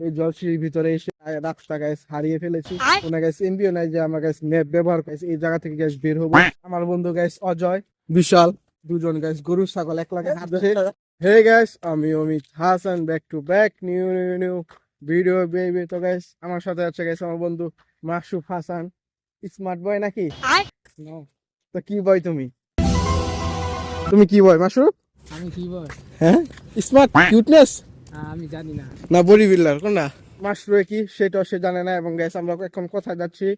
এই জলসির ভিতরে এসে রাস্তা গ্যাস হারিয়ে ফেলেছি। কোনো গ্যাস এমবিও নাই যে আমরা গ্যাস ম্যাপ ব্যবহার করেছি এই জায়গা থেকে গ্যাস বের হব। আমার বন্ধু গ্যাস অজয় বিশাল দুজন গ্যাস গরু ছাগল এক লাগে হাঁটছে হে গ্যাস আমি Amit Hasan back to back new new new video baby তো গ্যাস আমার সাথে আছে গ্যাস আমার বন্ধু মাসুফ হাসান। স্মার্ট বয় নাকি? তো কি বয় তুমি? তুমি কি বয় মাসুফ? আমি কি বয় হ্যাঁ? স্মার্ট কিউটনেস আমি জানি না। না বডি বিল্ডার কোনটা মাশরুমে কি সেটাও সে জানে না এবং গ্যাস আমরা এখন কোথায় যাচ্ছি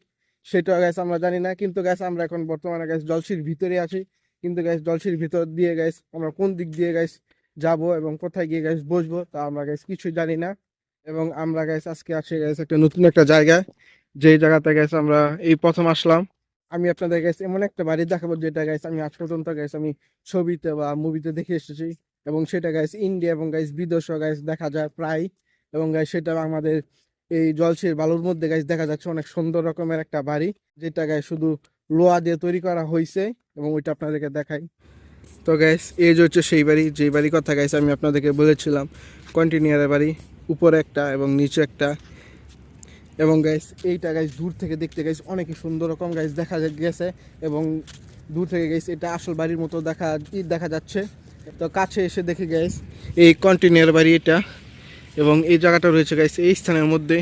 সেটাও গ্যাস আমরা জানি না। কিন্তু গ্যাস আমরা এখন বর্তমানে গ্যাস জলসির ভিতরে আছি। কিন্তু গ্যাস জলসির ভিতর দিয়ে গ্যাস আমরা কোন দিক দিয়ে গ্যাস যাব এবং কোথায় গিয়ে গ্যাস বসবো তা আমরা গ্যাস কিছুই জানি না। এবং আমরা গ্যাস আজকে আছি গ্যাস একটা নতুন একটা জায়গায়। যেই জায়গাতে গ্যাস আমরা এই প্রথম আসলাম। আমি আপনাদের গ্যাস এমন একটা বাড়ি দেখাবো যেটা গ্যাস আমি আজ পর্যন্ত গ্যাস আমি ছবিতে বা মুভিতে দেখে এসেছি। এবং সেটা গাইস ইন্ডিয়া এবং গাইস বিদেশও গাইস দেখা যায় প্রায়। এবং গাইস সেটা আমাদের এই জলসির বালুর মধ্যে গাইস দেখা যাচ্ছে অনেক সুন্দর রকমের একটা বাড়ি, যেটা গাইস শুধু লোহা দিয়ে তৈরি করা হয়েছে এবং ওইটা আপনাদেরকে দেখাই। তো গাইস এই যে হচ্ছে সেই বাড়ি, যেই বাড়ির কথা গাইস আমি আপনাদেরকে বলেছিলাম কন্টিনিউয়ারের বাড়ি, উপরে একটা এবং নিচে একটা। এবং গাইস এইটা গাইস দূর থেকে দেখতে গাইস অনেকই সুন্দর রকম গাইস দেখা গেছে। এবং দূর থেকে গাইস এটা আসল বাড়ির মতো দেখা দেখা যাচ্ছে। তো কাছে এসে দেখে গাইস এই কন্টিনিউর বাড়ি এটা এবং এই জায়গাটা রয়েছে গাইস এই স্থানের মধ্যে।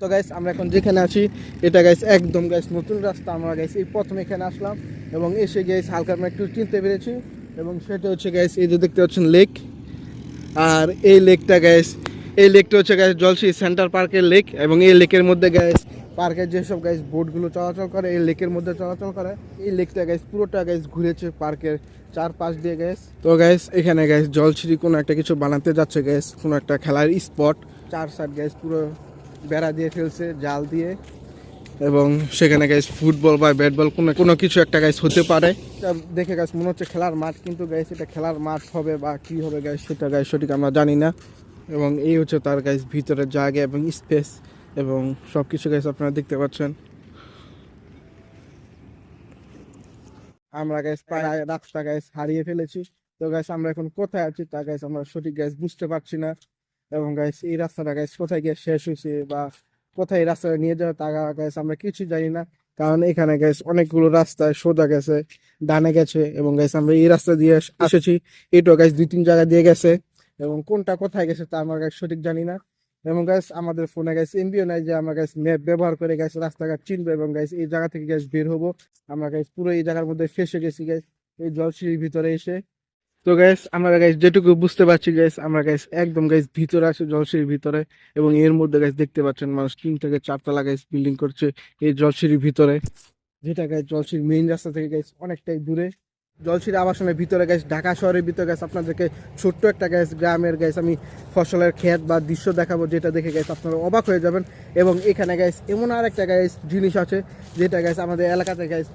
তো গাইস আমরা এখন যেখানে আছি, এটা গাইস একদম গাইস নতুন রাস্তা আমরা গাইস এই প্রথম এখানে আসলাম এবং এসে গাইস হালকা আমরা একটু চিনতে পেরেছি এবং সেটা হচ্ছে গাইস এই যে দেখতে পাচ্ছেন লেক আর এই লেকটা গাইস এই লেকটা হচ্ছে গাইস জলসি সেন্টার পার্কের লেক এবং এই লেকের মধ্যে গ্যাস পার্কের যেসব গ্যাস বোটগুলো চলাচল করে, এই লেকের মধ্যে চলাচল করে, এই লেকটা গ্যাস পুরোটা গ্যাস ঘুরেছে পার্কের চারপাশ দিয়ে গ্যাস তো গ্যাস এখানে গ্যাস জলছিরি কোনো একটা কিছু বানাতে যাচ্ছে গ্যাস কোনো একটা খেলার স্পট চার সাইড গ্যাস পুরো বেড়া দিয়ে ফেলছে, জাল দিয়ে। এবং সেখানে গাইস ফুটবল বা ব্যাট বল কোনো কোনো কিছু একটা গাইস হতে পারে। দেখে গাইস মনে হচ্ছে খেলার মাঠ, কিন্তু গাইস এটা খেলার মাঠ হবে বা কি হবে গাইস সেটা গাইস সঠিক আমরা জানি না। এবং এই হচ্ছে তার গাইস ভিতরের জায়গা এবং স্পেস এবং সব কিছু গাইস আপনারা দেখতে পাচ্ছেন। আমরা গাইস প্রায় রাস্তা গাইস হারিয়ে ফেলেছি। তো গাইস আমরা এখন কোথায় আছি তা গাইস আমরা সঠিক গাইস বুঝতে পারছি না। এবং গাইস এই রাস্তাটা গাইস কোথায় গিয়ে শেষ হয়েছে বা কোথায় রাস্তাটা নিয়ে যাওয়া তা গাইস আমরা কিছু জানি না। কারণ এখানে গাইস অনেকগুলো রাস্তায় সোজা গেছে ডানে গেছে এবং গাইস আমরা এই রাস্তা দিয়ে এস- এসেছি। এটাও গাইস দুই তিন জায়গা দিয়ে গেছে। এবং কোনটা কোথায় গেছে তা আমরা সঠিক জানি না। এবং গাইস আমাদের ফোনে গাইস এমবিও নাই যে আমরা গাইস ম্যাপ ব্যবহার করে গাইস রাস্তাঘাট চিনবো এবং গাইস এই জায়গা থেকে গাইস বের হব। আমরা গাইস পুরো এই জায়গার মধ্যে ফেসে গেছি গাইস এই জলসিঁড়ির ভিতরে এসে। তো গাইস আমরা গাইস যেটুকু বুঝতে পারছি গাইস আমরা গাইস একদম গাইস ভিতরে আছে জলসিঁড়ির ভিতরে এবং এর মধ্যে গাইস দেখতে পাচ্ছেন মানুষ তিন থেকে চারতলা গাইস বিল্ডিং করছে এই জলসিঁড়ির ভিতরে। যেটা গাইস জলসিঁড়ির মেইন রাস্তা থেকে গাইস অনেকটাই দূরে। জলসিঁড়ি আবাসনের ভিতরে গাইস ঢাকা শহরের ভিতরে গাইস আপনাদেরকে ছোট্ট একটা গ্যাস গ্রামের গ্যাস আমি ফসলের ক্ষেত বা দৃশ্য দেখাবো যেটা দেখে গাইস আপনারা অবাক হয়ে যাবেন। এবং এখানে গ্যাস এমন আর একটা গাইস জিনিস আছে যেটা গাইস আমাদের এলাকাতে গ্যাস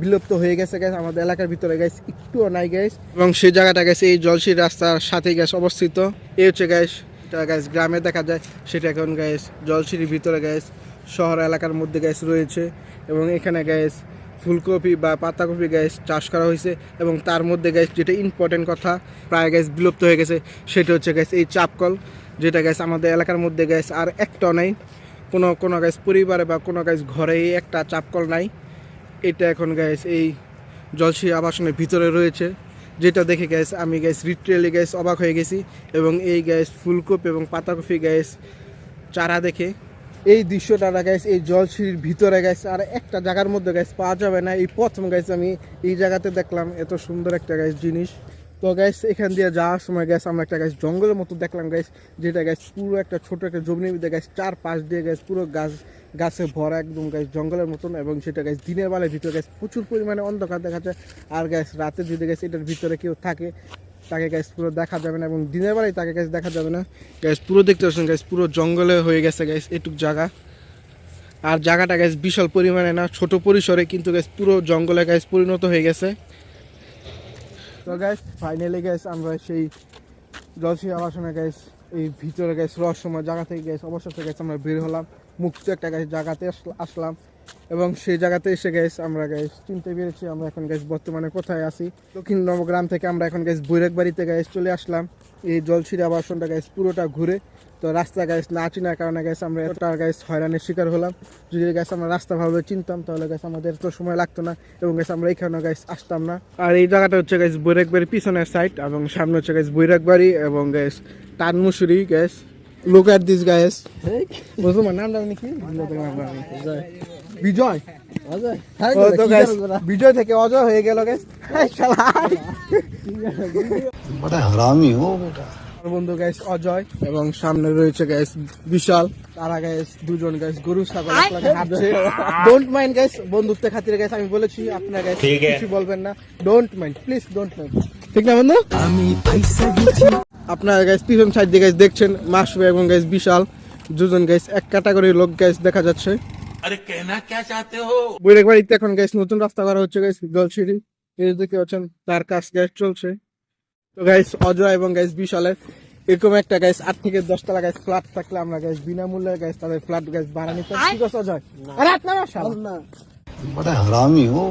বিলুপ্ত হয়ে গেছে গ্যাস আমাদের এলাকার ভিতরে গ্যাস একটুও নাই গ্যাস এবং সেই জায়গাটা গেছে এই জলসির রাস্তার সাথে গ্যাস অবস্থিত। এই হচ্ছে গ্যাস এটা গ্যাস গ্রামে দেখা যায়, সেটা এখন গ্যাস জলসির ভিতরে গ্যাস শহর এলাকার মধ্যে গ্যাস রয়েছে। এবং এখানে গ্যাস ফুলকপি বা পাতাকপি গ্যাস চাষ করা হয়েছে এবং তার মধ্যে গ্যাস যেটা ইম্পর্টেন্ট কথা, প্রায় গ্যাস বিলুপ্ত হয়ে গেছে, সেটা হচ্ছে গ্যাস এই চাপকল, যেটা গ্যাস আমাদের এলাকার মধ্যে গ্যাস আর একটাও নেই। কোনো কোনো গ্যাস পরিবারে বা কোনো গ্যাস ঘরেই একটা চাপকল নাই। এটা এখন গ্যাস এই জলসি আবাসনের ভিতরে রয়েছে, যেটা দেখে গ্যাস আমি গ্যাস লিটারেলি গ্যাস অবাক হয়ে গেছি এবং এই গ্যাস ফুলকপি এবং পাতাকপি গ্যাস চারা দেখে এই দৃশ্যটা গ্যাস এই জলসির ভিতরে গ্যাস আর একটা জায়গার মধ্যে গ্যাস পাওয়া যাবে না। এই প্রথম গ্যাস আমি এই জায়গাতে দেখলাম এত সুন্দর একটা গ্যাস জিনিস। তো গ্যাস এখান দিয়ে যাওয়ার সময় গ্যাস আমরা একটা গ্যাস জঙ্গলের মতো দেখলাম গ্যাস যেটা গ্যাস পুরো একটা ছোট একটা জমির মধ্যে গ্যাস চার পাশ দিয়ে গ্যাস পুরো গাছ, গাছে ভরা একদম গ্যাস জঙ্গলের মতন এবং সেটা গ্যাস দিনের বেলায় ভিতরে গ্যাস প্রচুর পরিমাণে অন্ধকার দেখা যায় আর গ্যাস রাতে যদি গ্যাস এটার ভিতরে কেউ থাকে তাকে গ্যাস পুরো দেখা যাবে না এবং দিনের বেলায় তাকে গ্যাস দেখা যাবে না। গ্যাস পুরো দেখতে পাচ্ছেন গ্যাস পুরো জঙ্গলে হয়ে গেছে গ্যাস এটুক জায়গা। আর জায়গাটা গ্যাস বিশাল পরিমাণে না, ছোট পরিসরে কিন্তু গ্যাস পুরো জঙ্গলে গ্যাস পরিণত হয়ে গেছে। তো গ্যাস ফাইনালি গ্যাস আমরা সেই জলসি আবাসনে গ্যাস এই ভিতরে গ্যাস রহস্যময় জায়গা থেকে গ্যাস থেকে গ্যাস আমরা বের হলাম। মুক্ত একটা গ্যাস জায়গাতে আসলাম। এবং সেই জায়গাতে এসে গ্যাস আমরা গ্যাস চিনতে পেরেছি আমরা এখন গ্যাস বর্তমানে কোথায় আছি। দক্ষিণ নবগ্রাম থেকে আমরা এখন গ্যাস বৈরাগ বাড়িতে গ্যাস চলে আসলাম। এই জলছিরি আবাসনটা গ্যাস পুরোটা ঘুরে। তো রাস্তা গ্যাস না চিনার কারণে গ্যাস আমরা এতটা গ্যাস হয়রানির শিকার হলাম। যদি গ্যাস আমরা রাস্তা ভাবে চিনতাম তাহলে গ্যাস আমাদের তো সময় লাগতো না এবং গ্যাস আমরা এখানে গ্যাস আসতাম না। আর এই জায়গাটা হচ্ছে গ্যাস বৈরাগ বাড়ির পিছনের সাইড এবং সামনে হচ্ছে গ্যাস বৈরাগ বাড়ি এবং guys তানমুসুরি guys look at this guys বলছো তোমার নামটা নাকি? বিজয়। হ্যাঁ, বিজয় থেকে অজয় হয়ে গেল হারামি হো বন্ধু গ্যাস অজয় এবং সামনে রয়েছে গ্যাস বিশাল। তারা গ্যাস দুজন গ্যাস গরু ছাগল ডোন্ট মাইন্ড গ্যাস বন্ধুত্ব খাতিরে গ্যাস আমি বলেছি আপনার গ্যাস কিছু বলবেন না। Don't mind please don't mind ঠিক না বন্ধু? আমি আপনার দিচ্ছি। আপনারা গ্যাস পিফএম সাইড দিয়ে গ্যাস দেখছেন মাসবে এবং গ্যাস বিশাল। দুজন গ্যাস এক ক্যাটাগরির লোক গ্যাস দেখা যাচ্ছে। আরে কেনা ক্যা চাতে হো বুড়েক বাড়িতে এখন গাইস নতুন রাস্তা করা হচ্ছে গাইস জলসিঁড়ি। এই দেখতে পাচ্ছেন তার কাজ গাইস চলছে। তো গাইস অজয় এবং গাইস বিশালের এরকম একটা গাইস আট থেকে দশটা লাগাই ফ্ল্যাট থাকলে আমরা গাইস বিনামূল্যে গাইস তাদের ফ্ল্যাট গাইস ভাড়া নিতে ঠিক আছে অজয়? আরে আপনার বড় হারামি হো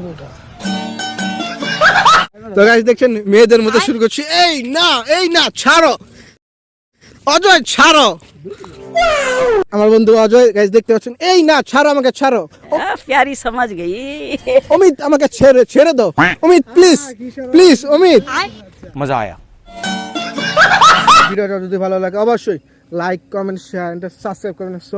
তো গাইস দেখছেন মেয়েদের মতো শুরু করছি। এই না এই না ছাড়ো। অজয় ছাড়ো। আমার বন্ধু অজয় গাইজ দেখতে পাচ্ছেন? এই না ছাড়ো আমাকে ছাড়ো। প্যারি সমাজ গেই। অমিত আমাকে ছেড়ে ছেড়ে দাও। Amit please please Amit. মজা আয়া। ভিডিওটা যদি ভালো লাগে অবশ্যই like comment share and subscribe করবেন। সো